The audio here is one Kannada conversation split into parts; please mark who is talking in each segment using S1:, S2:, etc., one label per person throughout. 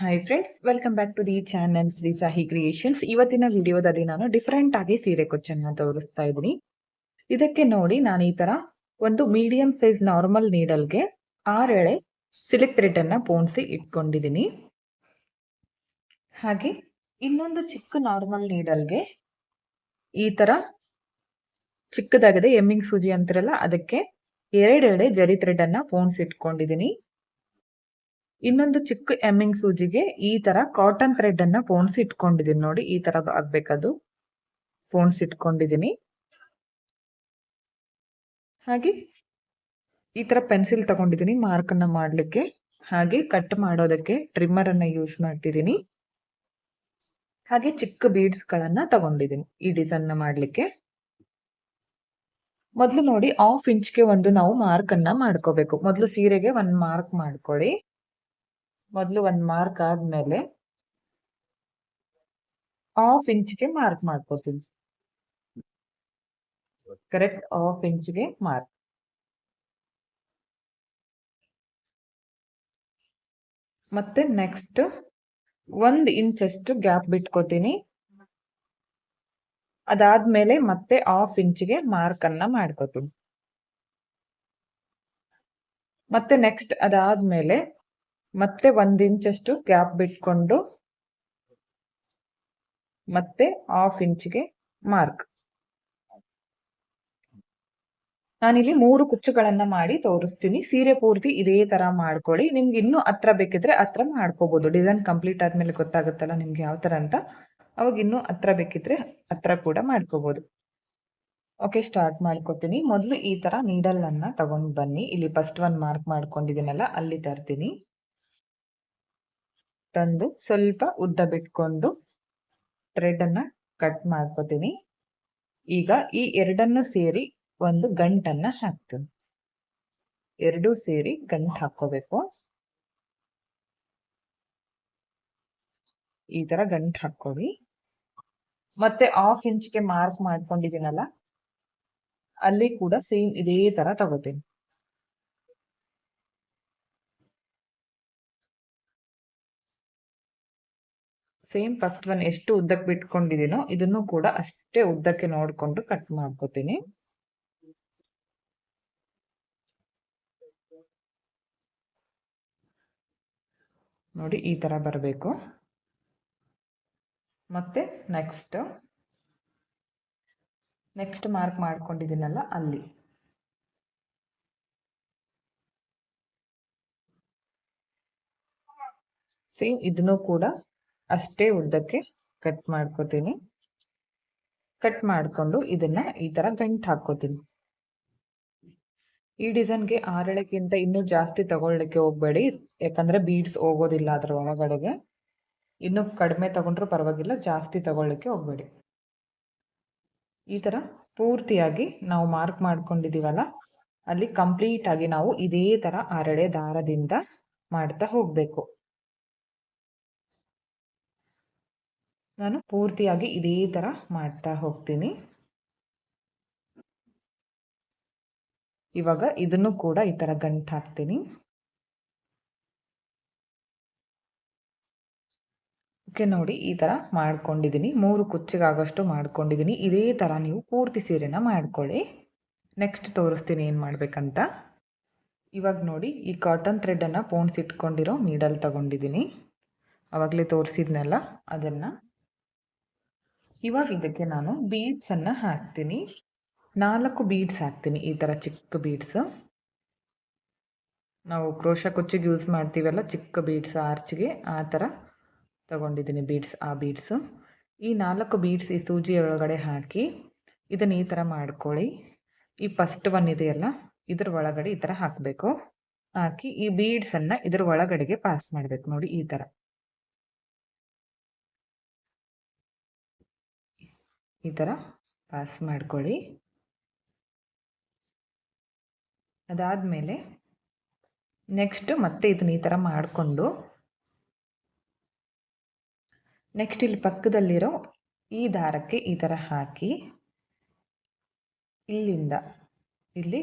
S1: Hi friends welcome back to the channel Shri Sahi creations ಇವತ್ತಿನ ವಿಡಿಯೋದಲ್ಲಿ ನಾನು ಡಿಫ್ರೆಂಟ್ ಆಗಿ ಸೀರೆ ಕೊಚ್ಚನ್ನ ತೋರಿಸ್ತಾ ಇದ್ದೀನಿ. ಇದಕ್ಕೆ ನೋಡಿ ನಾನು ಈ ತರ ಒಂದು ಮೀಡಿಯಂ ಸೈಜ್ ನಾರ್ಮಲ್ ನೀಡಲ್ಗೆ ಆರೆಳೆ ಸಿಲಿಕ್ ಥ್ರೆಡ್ ಅನ್ನ ಪೋಣಿಸಿ ಇಟ್ಕೊಂಡಿದ್ದೀನಿ. ಹಾಗೆ ಇನ್ನೊಂದು ಚಿಕ್ಕ ನಾರ್ಮಲ್ ನೀಡಲ್ಗೆ ಈ ತರ ಚಿಕ್ಕದಾಗಿದೆ ಎಮ್ಮಿಂಗ್ ಸೂಜಿ ಅಂತಿರಲ್ಲ, ಅದಕ್ಕೆ ಎರಡೆಡೆ ಜರಿ ಥ್ರೆಡ್ ಅನ್ನ ಪೋಣಿಸಿ ಇಟ್ಕೊಂಡಿದ್ದೀನಿ. ಇನ್ನೊಂದು ಚಿಕ್ಕ ಎಮ್ಮಿಂಗ್ ಸೂಜಿಗೆ ಈ ತರ ಕಾಟನ್ ಥ್ರೆಡ್ ಅನ್ನ ಫೋನ್ಸ್ ಇಟ್ಕೊಂಡಿದೀನಿ ನೋಡಿ, ಈ ತರ ಆಗ್ಬೇಕದು. ಫೋನ್ಸ್ ಇಟ್ಕೊಂಡಿದೀನಿ. ಹಾಗೆ ಈ ತರ ಪೆನ್ಸಿಲ್ ತಗೊಂಡಿದ್ದೀನಿ ಮಾರ್ಕ್ ಅನ್ನ ಮಾಡ್ಲಿಕ್ಕೆ. ಹಾಗೆ ಕಟ್ ಮಾಡೋದಕ್ಕೆ ಟ್ರಿಮ್ಮರ್ ಅನ್ನ ಯೂಸ್ ಮಾಡ್ತಿದ್ದೀನಿ ಹಾಗೆ ಚಿಕ್ಕ ಬೀಡ್ಸ್ ಗಳನ್ನ ತಗೊಂಡಿದ್ದೀನಿ ಈ ಡಿಸೈನ್ನ ಮಾಡ್ಲಿಕ್ಕೆ. ಮೊದಲು ನೋಡಿ ಹಾಫ್ ಇಂಚ್ಗೆ ಒಂದು ನಾವು ಮಾರ್ಕ್ ಅನ್ನ ಮಾಡ್ಕೋಬೇಕು. ಮೊದಲು ಸೀರೆಗೆ ಒಂದು ಮಾರ್ಕ್ ಮಾಡ್ಕೊಳ್ಳಿ. ಮೊದಲು ಒಂದು ಮಾರ್ಕ್ ಆದ್ಮೇಲೆ ಹಾಫ್ ಇಂಚ್ಗೆ ಮಾರ್ಕ್ ಮಾಡ್ಕೋತೀನಿ. ಕರೆಕ್ಟ್ ಹಾಫ್ ಇಂಚ್ಗೆ ಮಾರ್ಕ್ ಮತ್ತೆ ನೆಕ್ಸ್ಟ್ ಒಂದ್ ಇಂಚ್ ಅಷ್ಟು ಗ್ಯಾಪ್ ಬಿಟ್ಕೋತೀನಿ. ಅದಾದ್ಮೇಲೆ ಮತ್ತೆ ಹಾಫ್ ಇಂಚ್ಗೆ ಮಾರ್ಕ್ ಅನ್ನ ಮಾಡ್ಕೋತೀನಿ. ಮತ್ತೆ ನೆಕ್ಸ್ಟ್ ಅದಾದ್ಮೇಲೆ ಮತ್ತೆ ಒಂದ್ ಇಂಚಷ್ಟು ಗ್ಯಾಪ್ ಬಿಟ್ಕೊಂಡು ಮತ್ತೆ ಹಾಫ್ ಇಂಚ್ಗೆ ಮಾರ್ಕ್ ನಾನಿಲ್ಲಿ ಮೂರು ಕುಚ್ಚುಗಳನ್ನ ಮಾಡಿ ತೋರಿಸ್ತೀನಿ. ಸೀರೆ ಪೂರ್ತಿ ಇದೇ ತರ ಮಾಡ್ಕೊಳ್ಳಿ. ನಿಮ್ಗೆ ಇನ್ನೂ ಹತ್ರ ಬೇಕಿದ್ರೆ ಹತ್ರ ಮಾಡ್ಕೋಬಹುದು ಡಿಸೈನ್ ಕಂಪ್ಲೀಟ್ ಆದ್ಮೇಲೆ ಗೊತ್ತಾಗುತ್ತಲ್ಲ ನಿಮ್ಗೆ ಯಾವ ತರ ಅಂತ. ಅವಾಗ ಇನ್ನೂ ಹತ್ರ ಬೇಕಿದ್ರೆ ಹತ್ರ ಕೂಡ ಮಾಡ್ಕೋಬಹುದು ಓಕೆ ಸ್ಟಾರ್ಟ್ ಮಾಡ್ಕೋತೀನಿ. ಮೊದಲು ಈ ತರ ನೀಡಲ್ ಅನ್ನ ತಗೊಂಡ್ ಬನ್ನಿ. ಇಲ್ಲಿ ಫಸ್ಟ್ ಒನ್ ಮಾರ್ಕ್ ಮಾಡ್ಕೊಂಡಿದ್ದೀನಲ್ಲ, ಅಲ್ಲಿ ತರ್ತೀನಿ. ತಂದು ಸ್ವಲ್ಪ ಉದ್ದ ಬಿಟ್ಕೊಂಡು ಥ್ರೆಡ್ ಅನ್ನ ಕಟ್ ಮಾಡ್ಕೋತೀನಿ. ಈಗ ಈ ಎರಡನ್ನು ಸೇರಿ ಒಂದು ಗಂಟನ್ನ ಹಾಕ್ತೀನಿ. ಎರಡೂ ಸೇರಿ ಗಂಟು ಹಾಕೋಬೇಕು ಈ ತರ ಗಂಟು ಹಾಕೊಳ್ಳಿ ಮತ್ತೆ ಹಾಫ್ ಇಂಚ್ಗೆ ಮಾರ್ಕ್ ಮಾಡ್ಕೊಂಡಿದ್ದೀನಲ್ಲ, ಅಲ್ಲಿ ಕೂಡ ಸೇಮ್ ಇದೇ ತರ ತಗೋತೀನಿ. ಸೇಮ್ ಫಸ್ಟ್ ಒನ್ ಎಷ್ಟು ಉದ್ದಕ್ಕೆ ಬಿಟ್ಕೊಂಡಿದ್ದೀನೋ ಇದನ್ನು ಕೂಡ ಅಷ್ಟೇ ಉದ್ದಕ್ಕೆ ನೋಡಿಕೊಂಡು ಕಟ್ ಮಾಡ್ಕೋತೀನಿ. ನೋಡಿ ಈ ತರ ಬರಬೇಕು. ಮತ್ತೆ ನೆಕ್ಸ್ಟ್ ನೆಕ್ಸ್ಟ್ ಮಾರ್ಕ್ ಮಾಡ್ಕೊಂಡಿದ್ದೀನಲ್ಲ ಅಲ್ಲಿ. ಸೇಮ್ ಇದನ್ನು ಕೂಡ ಅಷ್ಟೇ ಉದ್ದಕ್ಕೆ ಕಟ್ ಮಾಡ್ಕೋತೀನಿ. ಕಟ್ ಮಾಡಿಕೊಂಡು ಇದನ್ನ ಈ ತರ ಗಂಟು ಹಾಕೋತೀನಿ ಈ ಡಿಸೈನ್ಗೆ ಆರಳಕ್ಕಿಂತ ಇನ್ನೂ ಜಾಸ್ತಿ ತಗೊಳ್ಳಿಕ್ಕೆ ಹೋಗ್ಬೇಡಿ. ಯಾಕಂದ್ರೆ ಬೀಡ್ಸ್ ಹೋಗೋದಿಲ್ಲ ಅದ್ರ ಒಳಗಡೆಗೆ. ಇನ್ನು ಕಡಿಮೆ ತಗೊಂಡ್ರು ಪರವಾಗಿಲ್ಲ, ಜಾಸ್ತಿ ತಗೊಳ್ಳಿಕ್ಕೆ ಹೋಗ್ಬೇಡಿ. ಈ ತರ ಪೂರ್ತಿಯಾಗಿ ನಾವು ಮಾರ್ಕ್ ಮಾಡ್ಕೊಂಡಿದೀವಲ್ಲ, ಅಲ್ಲಿ ಕಂಪ್ಲೀಟ್ ಆಗಿ ನಾವು ಇದೇ ತರ ಆರಳೆ ದಾರದಿಂದ ಮಾಡ್ತಾ ಹೋಗ್ಬೇಕು. ನಾನು ಪೂರ್ತಿಯಾಗಿ ಇದೇ ಥರ ಮಾಡ್ತಾ ಹೋಗ್ತೀನಿ. ಇವಾಗ ಇದನ್ನು ಕೂಡ ಈ ಥರ ಗಂಟು ಹಾಕ್ತೀನಿ. ಓಕೆ, ನೋಡಿ ಈ ಥರ ಮಾಡ್ಕೊಂಡಿದ್ದೀನಿ. ಮೂರು ಕುಚ್ಚಿಗಾಗೋಷ್ಟು ಮಾಡ್ಕೊಂಡಿದ್ದೀನಿ. ಇದೇ ಥರ ನೀವು ಪೂರ್ತಿ ಸೀರೆನ ಮಾಡ್ಕೊಳ್ಳಿ. ನೆಕ್ಸ್ಟ್ ತೋರಿಸ್ತೀನಿ ಏನು ಮಾಡಬೇಕಂತ. ಇವಾಗ ನೋಡಿ ಈ ಕಾಟನ್ ಥ್ರೆಡನ್ನು ಪೋಣಿಸಿಟ್ಕೊಂಡಿರೋ ನೀಡಲ್ ತಗೊಂಡಿದ್ದೀನಿ. ಆವಾಗಲೇ ತೋರಿಸಿದ್ನಲ್ಲ, ಅದನ್ನು ಇವಾಗ ಇದಕ್ಕೆ ನಾನು ಬೀಡ್ಸನ್ನು ಹಾಕ್ತೀನಿ. ನಾಲ್ಕು ಬೀಡ್ಸ್ ಹಾಕ್ತೀನಿ ಈ ಥರ ಚಿಕ್ಕ ಬೀಡ್ಸ್ ನಾವು ಕ್ರೋಶ ಕುಚ್ಚಿಗೆ ಯೂಸ್ ಮಾಡ್ತೀವಲ್ಲ ಚಿಕ್ಕ ಬೀಡ್ಸ್ ಆರ್ಚ್ಗೆ ಆ ಥರ ತಗೊಂಡಿದ್ದೀನಿ ಬೀಡ್ಸ್ ಆ ಬೀಡ್ಸು ಈ ನಾಲ್ಕು ಬೀಡ್ಸ್ ಈ ಸೂಜಿ ಒಳಗಡೆ ಹಾಕಿ ಇದನ್ನು ಈ ಥರ ಮಾಡ್ಕೊಳ್ಳಿ. ಈ ಫಸ್ಟ್ ಒನ್ ಇದೆಯಲ್ಲ ಇದ್ರ ಒಳಗಡೆ ಈ ಥರ ಹಾಕಬೇಕು. ಹಾಕಿ ಈ ಬೀಡ್ಸನ್ನು ಇದ್ರ ಒಳಗಡೆಗೆ ಪಾಸ್ ಮಾಡಬೇಕು ನೋಡಿ ಈ ಥರ ಈ ಥರ ಪಾಸ್ ಮಾಡ್ಕೊಳ್ಳಿ. ಅದಾದಮೇಲೆ ನೆಕ್ಸ್ಟು ಮತ್ತೆ ಇದನ್ನ ಈ ಥರ ಮಾಡಿಕೊಂಡು ನೆಕ್ಸ್ಟ್ ಇಲ್ಲಿ ಪಕ್ಕದಲ್ಲಿರೋ ಈ ದಾರಕ್ಕೆ ಈ ಥರ ಹಾಕಿ ಇಲ್ಲಿಂದ ಇಲ್ಲಿ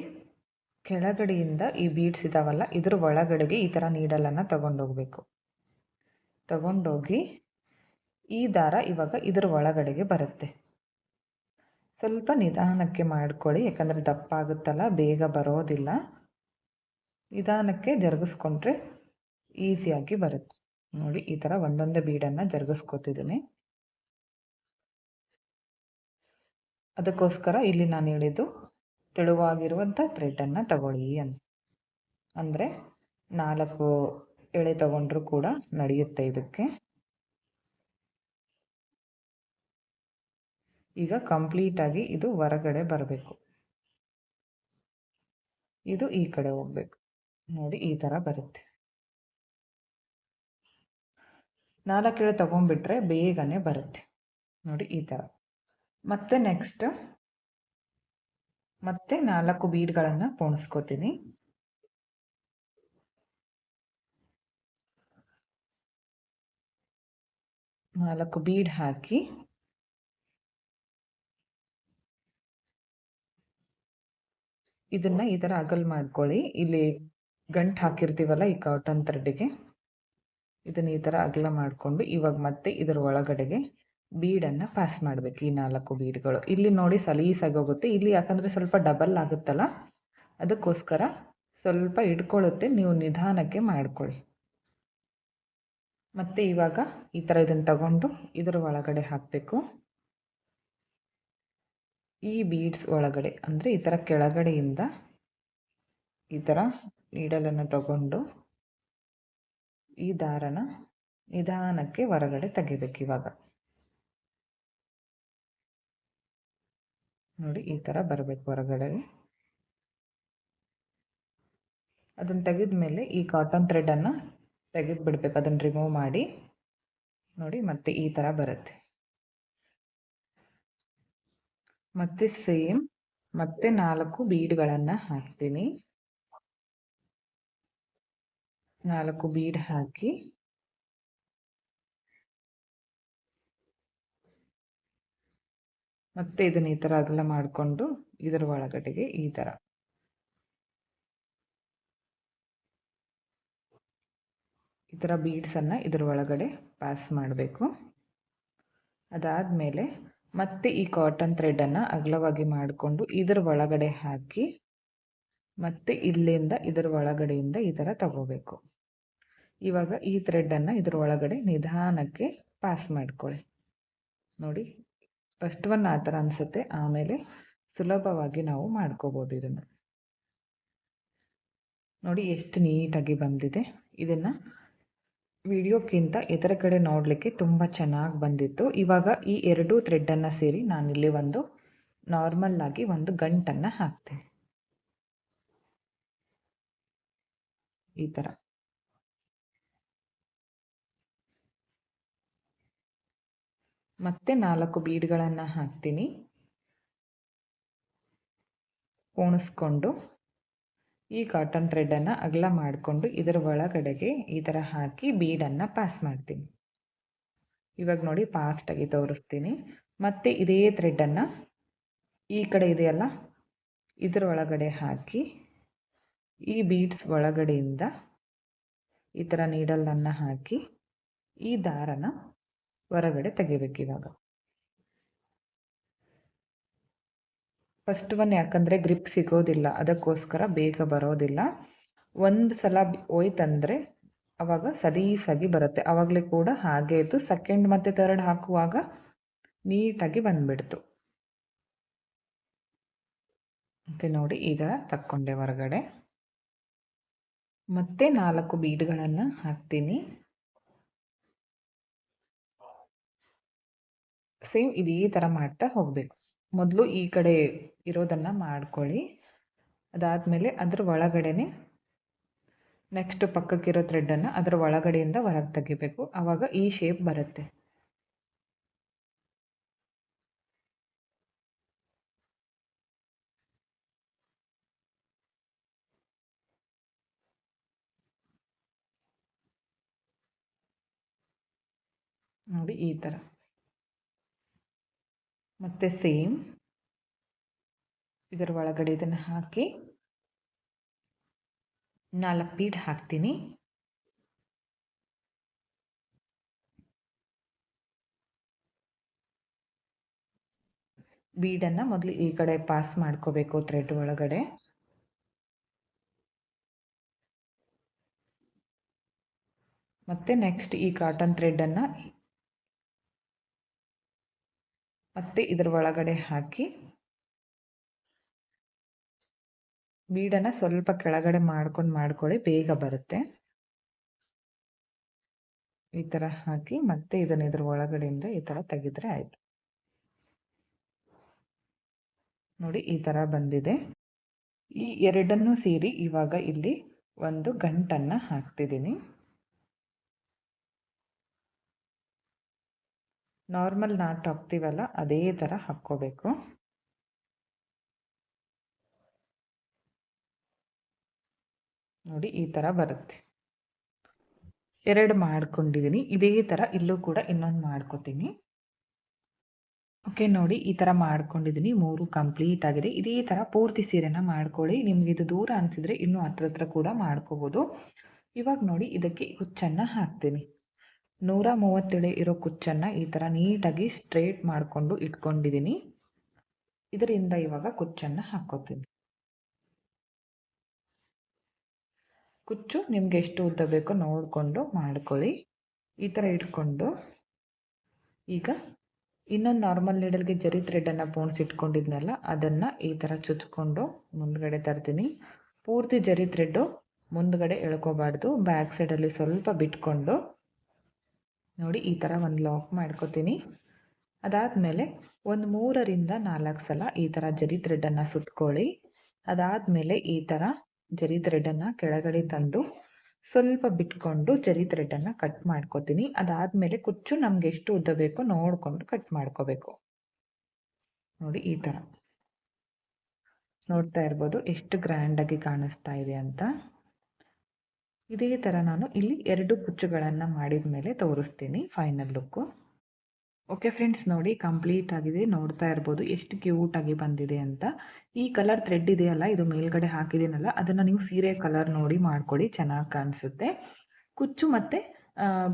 S1: ಕೆಳಗಡೆಯಿಂದ ಈ ಬೀಡ್ಸ್ ಇದಾವಲ್ಲ, ಇದ್ರ ಒಳಗಡೆಗೆ ಈ ಥರ ನೀಡಲನ್ನು ತಗೊಂಡೋಗ್ಬೇಕು. ತಗೊಂಡೋಗಿ ಈ ದಾರ ಇವಾಗ ಇದರ ಒಳಗಡೆಗೆ ಬರುತ್ತೆ. ಸ್ವಲ್ಪ ನಿಧಾನಕ್ಕೆ ಮಾಡ್ಕೊಳ್ಳಿ, ಯಾಕಂದರೆ ದಪ್ಪ ಆಗುತ್ತಲ್ಲ, ಬೇಗ ಬರೋದಿಲ್ಲ. ನಿಧಾನಕ್ಕೆ ಜರುಗಿಸ್ಕೊಂಡ್ರೆ ಈಸಿಯಾಗಿ ಬರುತ್ತೆ. ನೋಡಿ, ಈ ಥರ ಒಂದೊಂದೇ ಬೀಡನ್ನು ಜರುಗಿಸ್ಕೊತಿದ್ದೀನಿ. ಅದಕ್ಕೋಸ್ಕರ ಇಲ್ಲಿ ನಾನು ಹೇಳಿದ್ದು, ತೆಳುವಾಗಿರುವಂಥ ಥ್ರೆಡನ್ನು ತಗೊಳ್ಳಿ ಅಂತ. ಅಂದರೆ ನಾಲ್ಕು ಎಳೆ ತಗೊಂಡ್ರೂ ಕೂಡ ನಡೆಯುತ್ತೆ ಇದಕ್ಕೆ. ಈಗ ಕಂಪ್ಲೀಟಾಗಿ ಇದು ಹೊರಗಡೆ ಬರಬೇಕು. ಇದು ಈ ಕಡೆ ಹೋಗ್ಬೇಕು. ನೋಡಿ, ಈ ಥರ ಬರುತ್ತೆ. ನಾಲ್ಕು ಎಳೆ ತಗೊಂಡ್ಬಿಟ್ರೆ ಬೇಗನೆ ಬರುತ್ತೆ. ನೋಡಿ, ಈ ಥರ ಮತ್ತೆ ನೆಕ್ಸ್ಟ್ ಮತ್ತೆ ನಾಲ್ಕು ಬೀಡ್ಗಳನ್ನು ಪೋಣಿಸ್ಕೋತೀನಿ. ನಾಲ್ಕು ಬೀಡ್ ಹಾಕಿ ಇದನ್ನ ಈ ಥರ ಅಗಲ್ ಮಾಡ್ಕೊಳ್ಳಿ. ಇಲ್ಲಿ ಗಂಟು ಹಾಕಿರ್ತೀವಲ್ಲ ಈ ಕಾಟನ್ ಥ್ರೆಡ್ಗೆ ಇದನ್ನ ಈ ಥರ ಅಗಲ ಮಾಡಿಕೊಂಡು ಇವಾಗ ಮತ್ತೆ ಇದರ ಒಳಗಡೆಗೆ ಬೀಡನ್ನು ಪಾಸ್ ಮಾಡಬೇಕು ಈ ನಾಲ್ಕು ಬೀಡ್ಗಳು ಇಲ್ಲಿ ನೋಡಿ ಸಲೀಸಾಗೋಗುತ್ತೆ ಇಲ್ಲಿ ಯಾಕಂದರೆ ಸ್ವಲ್ಪ ಡಬಲ್ ಆಗುತ್ತಲ್ಲ? ಅದಕ್ಕೋಸ್ಕರ ಸ್ವಲ್ಪ ಇಟ್ಕೊಳ್ಳುತ್ತೆ. ನೀವು ನಿಧಾನಕ್ಕೆ ಮಾಡ್ಕೊಳ್ಳಿ. ಮತ್ತು ಇವಾಗ ಈ ಥರ ಇದನ್ನು ತಗೊಂಡು ಇದರ ಒಳಗಡೆ ಹಾಕಬೇಕು. ಈ ಬೀಡ್ಸ್ ಒಳಗಡೆ, ಅಂದರೆ ಈ ಥರ ಕೆಳಗಡೆಯಿಂದ ಈ ಥರ ನೀಡಲನ್ನು ತಗೊಂಡು ಈ ದಾರನ ನಿಧಾನಕ್ಕೆ ಹೊರಗಡೆ ತೆಗಿಬೇಕು ಇವಾಗ. ನೋಡಿ, ಈ ಥರ ಬರಬೇಕು ಹೊರಗಡೆ. ಅದನ್ನು ತೆಗೆದ ಮೇಲೆ ಈ ಕಾಟನ್ ಥ್ರೆಡನ್ನು ತೆಗೆದು ಬಿಡಬೇಕು ಅದನ್ನು ರಿಮೂವ್ ಮಾಡಿ. ನೋಡಿ, ಮತ್ತೆ ಈ ಥರ ಬರುತ್ತೆ. ಮತ್ತೆ ಸೇಮ್ ಮತ್ತೆ ನಾಲ್ಕು ಬೀಡ್ಗಳನ್ನು ಹಾಕ್ತೀನಿ. ನಾಲ್ಕು ಬೀಡ್ ಹಾಕಿ. ಮತ್ತೆ ಇದನ್ನ ಈ ಥರ ಅಗಲ ಮಾಡಿಕೊಂಡು ಇದರ ಒಳಗಡೆಗೆ ಈ ಥರ ಈ ಥರ ಬೀಡ್ಸನ್ನು ಇದರ ಒಳಗಡೆ ಪಾಸ್ ಮಾಡಬೇಕು. ಅದಾದಮೇಲೆ ಮತ್ತೆ ಈ ಕಾಟನ್ ಥ್ರೆಡನ್ನು ಅಗಲವಾಗಿ ಮಾಡಿಕೊಂಡು ಇದರ ಒಳಗಡೆ ಹಾಕಿ ಮತ್ತೆ ಇಲ್ಲಿಂದ ಇದರ ಒಳಗಡೆಯಿಂದ ಈ ಥರ ತಗೋಬೇಕು. ಇವಾಗ ಈ ಥ್ರೆಡನ್ನು ಇದರ ಒಳಗಡೆ ನಿಧಾನಕ್ಕೆ ಪಾಸ್ ಮಾಡ್ಕೊಳ್ಳಿ. ನೋಡಿ ಫಸ್ಟ್ ಒನ್ ಆ ಥರ ಅನಿಸುತ್ತೆ, ಆಮೇಲೆ ಸುಲಭವಾಗಿ ನಾವು ಮಾಡ್ಕೋಬೋದು ಇದನ್ನು. ನೋಡಿ, ಎಷ್ಟು ನೀಟಾಗಿ ಬಂದಿದೆ. ಇದನ್ನು ವಿಡಿಯೋಕ್ಕಿಂತ ಇದರ ಕಡೆ ನೋಡಲಿಕ್ಕೆ ತುಂಬ ಚೆನ್ನಾಗಿ ಬಂದಿತ್ತು. ಇವಾಗ ಈ ಎರಡು ಥ್ರೆಡ್ಡನ್ನು ಸೇರಿ ನಾನಿಲ್ಲಿ ಒಂದು ನಾರ್ಮಲ್ ಆಗಿ ಒಂದು ಗಂಟನ್ನು ಹಾಕ್ತೇನೆ. ಈ ಥರ ಮತ್ತೆ ನಾಲ್ಕು ಬೀಡ್ಗಳನ್ನು ಹಾಕ್ತೀನಿ. ಪೋಣಿಸ್ಕೊಂಡು ಈ ಕಾಟನ್ ಥ್ರೆಡನ್ನು ಅಗಲ ಮಾಡಿಕೊಂಡು ಇದರ ಒಳಗಡೆಗೆ ಈ ಥರ ಹಾಕಿ ಬೀಡನ್ನು ಪಾಸ್ ಮಾಡ್ತೀನಿ. ಇವಾಗ ನೋಡಿ ಫಾಸ್ಟಾಗಿ ತೋರಿಸ್ತೀನಿ. ಮತ್ತು ಇದೇ ಥ್ರೆಡನ್ನು ಈ ಕಡೆ ಇದೆಯಲ್ಲ ಇದರ ಒಳಗಡೆ ಹಾಕಿ ಈ ಬೀಡ್ಸ್ ಒಳಗಡೆಯಿಂದ ಈ ಥರ ನೀಡಲನ್ನು ಹಾಕಿ ಈ ದಾರನ ಹೊರಗಡೆ ತೆಗಿಬೇಕು ಇವಾಗ. ಫಸ್ಟ್ ಒನ್ ಯಾಕಂದರೆ ಗ್ರಿಪ್ ಸಿಗೋದಿಲ್ಲ. ಅದಕ್ಕೋಸ್ಕರ ಬೇಗ ಬರೋದಿಲ್ಲ. ಒಂದು ಸಲ ಹೋಯ್ತಂದರೆ ಅವಾಗ ಸಲೀಸಾಗಿ ಬರುತ್ತೆ. ಆವಾಗಲೇ ಕೂಡ ಹಾಗೆ ಇತ್ತು ಸೆಕೆಂಡ್ ಮತ್ತು ಥರ್ಡ್ ಹಾಕುವಾಗ ನೀಟಾಗಿ ಬಂದ್ಬಿಡ್ತು. ಓಕೆ ನೋಡಿ ಈ ಥರ ತಕ್ಕೊಂಡೆ ಹೊರಗಡೆ. ಮತ್ತೆ ನಾಲ್ಕು ಬೀಡ್ಗಳನ್ನು ಹಾಕ್ತೀನಿ. ಸೇಮ್ ಇದೇ ಥರ ಮಾಡ್ತಾ ಹೋಗಬೇಕು. ಮೊದಲು ಈ ಕಡೆ ಇರೋದನ್ನು ಮಾಡ್ಕೊಳ್ಳಿ. ಅದಾದಮೇಲೆ ಅದ್ರ ಒಳಗಡೆನೆ ನೆಕ್ಸ್ಟ್ ಪಕ್ಕಕ್ಕಿರೋ ಥ್ರೆಡ್ಡನ್ನು ಅದರ ಒಳಗಡೆಯಿಂದ ಹೊರಗೆ ತೆಗಿಬೇಕು. ಆವಾಗ ಈ ಶೇಪ್ ಬರುತ್ತೆ. ನೋಡಿ ಈ ಥರ ಮತ್ತೆ ಸೇಮ್ ಇದರ ಒಳಗಡೆ ಇದನ್ನು ಹಾಕಿ ನಾಲ್ಕು ಪೀಡ್ ಹಾಕ್ತೀನಿ. ಬೀಡನ್ನು ಮೊದಲು ಈ ಕಡೆ ಪಾಸ್ ಮಾಡ್ಕೋಬೇಕು ಥ್ರೆಡ್ ಒಳಗಡೆ. ಮತ್ತೆ ನೆಕ್ಸ್ಟ್ ಈ ಕಾಟನ್ ಥ್ರೆಡನ್ನು ಮತ್ತೆ ಇದರ ಒಳಗಡೆ ಹಾಕಿ ಬೀಡನ್ನು ಸ್ವಲ್ಪ ಕೆಳಗಡೆ ಮಾಡ್ಕೊಂಡು ಮಾಡ್ಕೊಳ್ಳಿ, ಬೇಗ ಬರುತ್ತೆ. ಈ ಥರ ಹಾಕಿ ಮತ್ತೆ ಇದನ್ನು ಇದ್ರ ಒಳಗಡೆಯಿಂದ ಈ ಥರ ತೆಗೆದ್ರೆ ಆಯಿತು. ನೋಡಿ, ಈ ಥರ ಬಂದಿದೆ. ಈ ಎರಡನ್ನೂ ಸೇರಿ ಇವಾಗ ಇಲ್ಲಿ ಒಂದು ಗಂಟನ್ನು ಹಾಕ್ತಿದ್ದೀನಿ. ನಾರ್ಮಲ್ ನಾಟ್ ಹಾಕ್ತೀವಲ್ಲ, ಅದೇ ಥರ ಹಾಕ್ಕೋಬೇಕು. ನೋಡಿ ಈ ಥರ ಬರುತ್ತೆ. ಎರಡು ಮಾಡ್ಕೊಂಡಿದ್ದೀನಿ ಇದೇ ಥರ ಇಲ್ಲೂ ಕೂಡ ಇನ್ನೊಂದು ಮಾಡ್ಕೋತೀನಿ. ಓಕೆ ನೋಡಿ ಈ ಥರ ಮಾಡ್ಕೊಂಡಿದ್ದೀನಿ ಮೂರು ಕಂಪ್ಲೀಟ್ ಆಗಿದೆ. ಇದೇ ಥರ ಪೂರ್ತಿ ಸೀರೆನ ಮಾಡ್ಕೊಳ್ಳಿ. ನಿಮಗೆ ಇದು ದೂರ ಅನಿಸಿದ್ರೆ ಇನ್ನೂ ಹತ್ರ ಹತ್ರ ಕೂಡ ಮಾಡ್ಕೋಬೋದು. ಇವಾಗ ನೋಡಿ ಇದಕ್ಕೆ ಕುಚ್ಚನ್ನು ಹಾಕ್ತೀನಿ. ನೂರ ಮೂವತ್ತೇಳು ಇರೋ ಕುಚ್ಚನ್ನು ಈ ಥರ ನೀಟಾಗಿ ಸ್ಟ್ರೇಟ್ ಮಾಡಿಕೊಂಡು ಇಟ್ಕೊಂಡಿದ್ದೀನಿ ಇದರಿಂದ ಇವಾಗ ಕುಚ್ಚನ್ನು ಹಾಕ್ಕೋತೀನಿ. ಕುಚ್ಚು, ನಿಮ್ಗೆ ಎಷ್ಟು ಉದ್ದ ಬೇಕೋ ನೋಡಿಕೊಂಡು ಮಾಡ್ಕೊಳ್ಳಿ. ಈ ಥರ ಇಟ್ಕೊಂಡು ಈಗ ಇನ್ನೊಂದು ನಾರ್ಮಲ್ ನೀಡಲ್ಗೆ ಜರಿ ಥ್ರೆಡನ್ನು ಪೋಣಿಸಿ ಇಟ್ಕೊಂಡಿದ್ನಲ್ಲ, ಅದನ್ನು ಈ ಥರ ಚುಚ್ಕೊಂಡು ಮುಂದ್ಗಡೆ ತರ್ತೀನಿ. ಪೂರ್ತಿ ಜರಿ ಥ್ರೆಡ್ಡು ಮುಂದ್ಗಡೆ ಎಳ್ಕೋಬಾರ್ದು ಬ್ಯಾಕ್ ಸೈಡಲ್ಲಿ ಸ್ವಲ್ಪ ಬಿಟ್ಕೊಂಡು. ನೋಡಿ, ಈ ಥರ ಒಂದು ಲಾಕ್ ಮಾಡ್ಕೋತೀನಿ. ಅದಾದಮೇಲೆ ಒಂದು ಮೂರರಿಂದ ನಾಲ್ಕು ಸಲ ಈ ಥರ ಜರಿ ಥ್ರೆಡನ್ನು ಸುತ್ಕೊಳ್ಳಿ. ಅದಾದಮೇಲೆ ಈ ಥರ ಜರಿ ಥ್ರೆಡನ್ನು ಕೆಳಗಡೆ ತಂದು ಸ್ವಲ್ಪ ಬಿಟ್ಕೊಂಡು ಜರಿ ಥ್ರೆಡನ್ನು ಕಟ್ ಮಾಡ್ಕೋತೀನಿ. ಅದಾದಮೇಲೆ ಕುಚ್ಚು ನಮ್ಗೆ ಎಷ್ಟು ಉದ್ದ ಬೇಕೋ ನೋಡಿಕೊಂಡು ಕಟ್ ಮಾಡ್ಕೋಬೇಕು. ನೋಡಿ ಈ ಥರ ನೋಡ್ತಾ ಇರ್ಬೋದು ಎಷ್ಟು ಗ್ರ್ಯಾಂಡಾಗಿ ಕಾಣಿಸ್ತಾ ಇದೆ ಅಂತ. ಇದೇ ಥರ ನಾನು ಇಲ್ಲಿ ಎರಡು ಕುಚ್ಚುಗಳನ್ನು ಮಾಡಿದ ಮೇಲೆ ತೋರಿಸ್ತೀನಿ ಫೈನಲ್ ಲುಕ್ಕು ಓಕೆ ಫ್ರೆಂಡ್ಸ್ ನೋಡಿ ಕಂಪ್ಲೀಟ್ ಆಗಿದೆ, ನೋಡ್ತಾ ಇರ್ಬೋದು ಎಷ್ಟು ಕ್ಯೂಟಾಗಿ ಬಂದಿದೆ ಅಂತ. ಈ ಕಲರ್ ಥ್ರೆಡ್ ಇದೆಯಲ್ಲ, ಇದು ಮೇಲ್ಗಡೆ ಹಾಕಿದ್ದೀನಲ್ಲ ಅದನ್ನು ನೀವು ಸೀರೆ ಕಲರ್ ನೋಡಿ ಮಾಡ್ಕೊಳ್ಳಿ ಚೆನ್ನಾಗಿ ಕಾಣಿಸುತ್ತೆ. ಕುಚ್ಚು ಮತ್ತು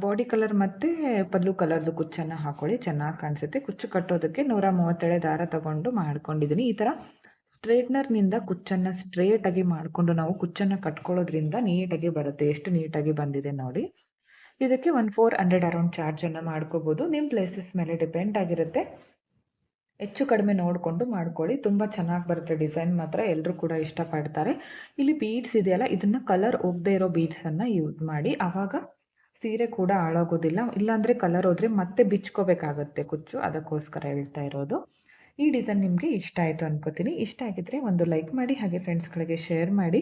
S1: ಬಾಡಿ ಕಲರ್ ಮತ್ತು ಪಲ್ಲು ಕಲರ್ದು ಕುಚ್ಚನ್ನು ಹಾಕೊಳ್ಳಿ, ಚೆನ್ನಾಗಿ ಕಾಣಿಸುತ್ತೆ. ಕುಚ್ಚು ಕಟ್ಟೋದಕ್ಕೆ ನೂರ ಮೂವತ್ತೇಳೆ ದಾರ ತಗೊಂಡು ಮಾಡ್ಕೊಂಡಿದ್ದೀನಿ ಈ ಥರ ಸ್ಟ್ರೇಟ್ನರ್ನಿಂದ ಕುಚ್ಚನ್ನು ಸ್ಟ್ರೇಟಾಗಿ ಮಾಡಿಕೊಂಡು ನಾವು ಕುಚ್ಚನ್ನು ಕಟ್ಕೊಳ್ಳೋದ್ರಿಂದ ನೀಟಾಗಿ ಬರುತ್ತೆ. ಎಷ್ಟು ನೀಟಾಗಿ ಬಂದಿದೆ ನೋಡಿ. ಇದಕ್ಕೆ ಒಂದು ಫೋರ್ ಹಂಡ್ರೆಡ್ ಅರೌಂಡ್ ಚಾರ್ಜನ್ನು ಮಾಡ್ಕೋಬೋದು. ನಿಮ್ಮ ಪ್ಲೇಸಸ್ ಮೇಲೆ ಡಿಪೆಂಡ್ ಆಗಿರುತ್ತೆ. ಹೆಚ್ಚು ಕಡಿಮೆ ನೋಡಿಕೊಂಡು ಮಾಡ್ಕೊಳ್ಳಿ. ತುಂಬ ಚೆನ್ನಾಗಿ ಬರುತ್ತೆ ಡಿಸೈನ್ ಮಾತ್ರ. ಎಲ್ಲರೂ ಕೂಡ ಇಷ್ಟಪಡ್ತಾರೆ. ಇಲ್ಲಿ ಬೀಡ್ಸ್ ಇದೆಯಲ್ಲ, ಇದನ್ನು ಕಲರ್ ಹೋಗದೆ ಇರೋ ಬೀಡ್ಸನ್ನು ಯೂಸ್ ಮಾಡಿ. ಆವಾಗ ಸೀರೆ ಕೂಡ ಹಾಳಾಗೋದಿಲ್ಲ. ಇಲ್ಲಾಂದರೆ ಕಲರ್ ಹೋದರೆ ಮತ್ತೆ ಬಿಚ್ಕೋಬೇಕಾಗತ್ತೆ ಕುಚ್ಚು. ಅದಕ್ಕೋಸ್ಕರ ಹೇಳ್ತಾ ಇರೋದು. ಈ ಡಿಸೈನ್ ನಿಮಗೆ ಇಷ್ಟ ಆಯಿತು ಅನ್ಕೋತೀನಿ. ಇಷ್ಟ ಆಗಿದ್ರೆ ಒಂದು ಲೈಕ್ ಮಾಡಿ, ಹಾಗೆ ಫ್ರೆಂಡ್ಸ್ಗಳಿಗೆ ಶೇರ್ ಮಾಡಿ.